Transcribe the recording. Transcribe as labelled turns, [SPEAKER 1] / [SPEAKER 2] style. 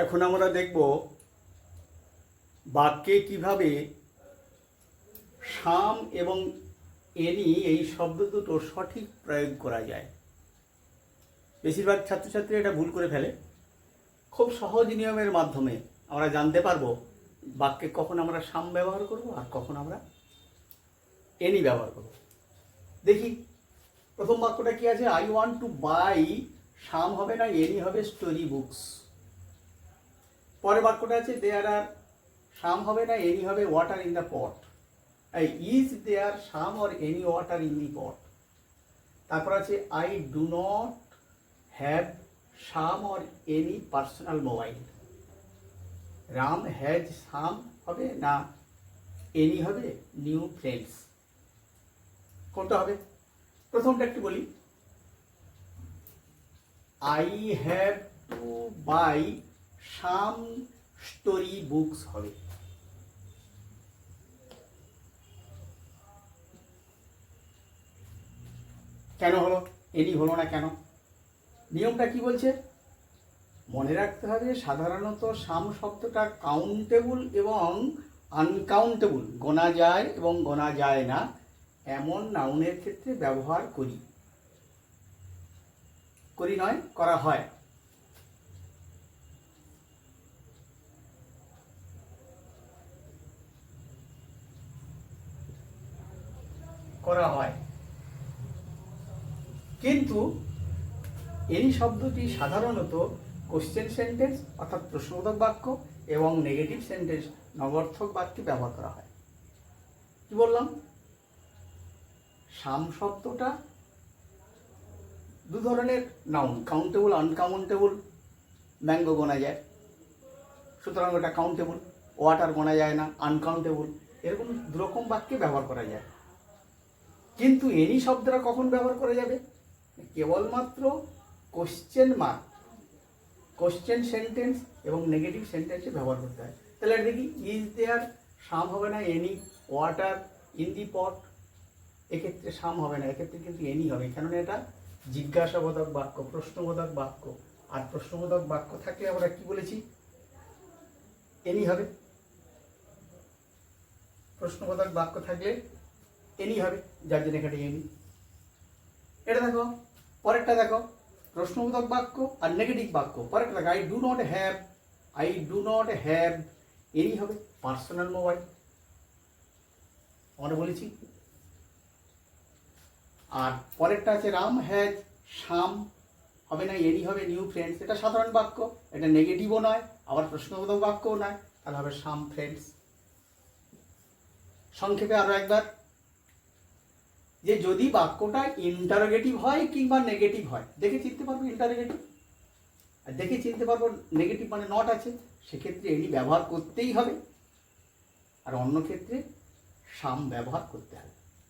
[SPEAKER 1] এখন আমরা দেখব বাক্যে কীভাবে সাম এবং এনি এই শব্দ দুটো সঠিক প্রয়োগ করা যায়। বেশিরভাগ ছাত্রছাত্রী এটা ভুল করে ফেলে। খুব সহজ নিয়মের মাধ্যমে আমরা জানতে পারব বাক্যে কখন আমরা সাম ব্যবহার করব আর কখন আমরা এনি ব্যবহার করব। দেখি, প্রথম বাক্যটা কি আছে? I want to buy some হবে না, এনি হবে স্টোরি বুকস পরের বাক্যটা আছে দেয়ার আর সাম হবে না এনি হবে ওয়াটার ইন দ্য পট এই is there some or any water in the pot তারপর আছে I do not have some or any personal mobile Ram has some হবে না এনি হবে নিউ ফ্রেন্ডস কোনটা হবে? প্রথমটা একটু বলি। I have to buy some story books হবে। কেন হলো? এনি হলো না কেন? নিয়মটা কি বলছে? মনে রাখতে হবে, সাধারণত সাম শব্দটা কাউন্টেবল এবং আনকাউন্টেবল গোনা যায় এবং গোনা যায় না। এমন নাউনের ক্ষেত্রে ব্যবহার করি। করি নয়, করা হয়। করা হয়। কিন্তু এই শব্দটি সাধারণত কোশ্চেন সেন্টেন্স অর্থাৎ প্রশ্নবোধক বাক্য এবং নেগেটিভ সেন্টেন্স নগর্থক বাক্যে ব্যবহার করা হয়। কি বললাম? সাম শব্দটা দু ধরনের নাউন কাউন্টেবল আনকাউন্টেবল ম্যাঙ্গো গোনা যায়। সুতরাং ওটা কাউন্টেবল ওয়াটার গোনা যায় না আনকাউন্টেবল এরকম দুরকম বাক্যে ব্যবহার করা যায়। কিন্তু এনি শব্দটা কখন ব্যবহার করা যাবে? কেবলমাত্র কোশ্চেন মার্ক কোশ্চেন সেন্টেন্স এবং নেগেটিভ সেন্টেন্সে ব্যবহার করতে হয়। তাহলে দেখি ইজ দেয়ার সাম হবে না any water in the pot এক্ষেত্রে সাম হবে না, এক্ষেত্রে কিন্তু এনি হবে। কেননা এটা জিজ্ঞাসাবোধক বাক্য, প্রশ্নবোধক বাক্য। আর প্রশ্নবোধক বাক্য থাকলে আমরা কি বলেছি? এনি হবে। প্রশ্নবোধক বাক্য থাকলে এনি হবে যার জন্য এখানে এনি এটা দেখো, পরেরটা দেখো, প্রশ্নবোধক বাক্য আর নেগেটিভ বাক্য। পরেরটা দেখো I do not have I do not have any হবে পার্সোনাল মোবাইল আমরা বলেছি। আর পরেরটা আছে রাম হ্যাজ শাম হবে না এনি হবে নিউ ফ্রেন্ডস এটা সাধারণ বাক্য, এটা নেগেটিভও নয়, আবার প্রশ্নবোধক বাক্যও নয়, তাহলে হবে সাম ফ্রেন্ডস সংক্ষেপে আরও একবার। যে যদি বাক্যটা ইন্টারোগেটিভ হয় কিংবা নেগেটিভ হয়, দেখে চিনতে পারব ইন্টারোগেটিভ আর দেখে চিনতে পারব নেগেটিভ মানে নট আছে, সেক্ষেত্রে এটি ব্যবহার করতেই হবে। আর অন্য ক্ষেত্রে সাম ব্যবহার করতে হবে।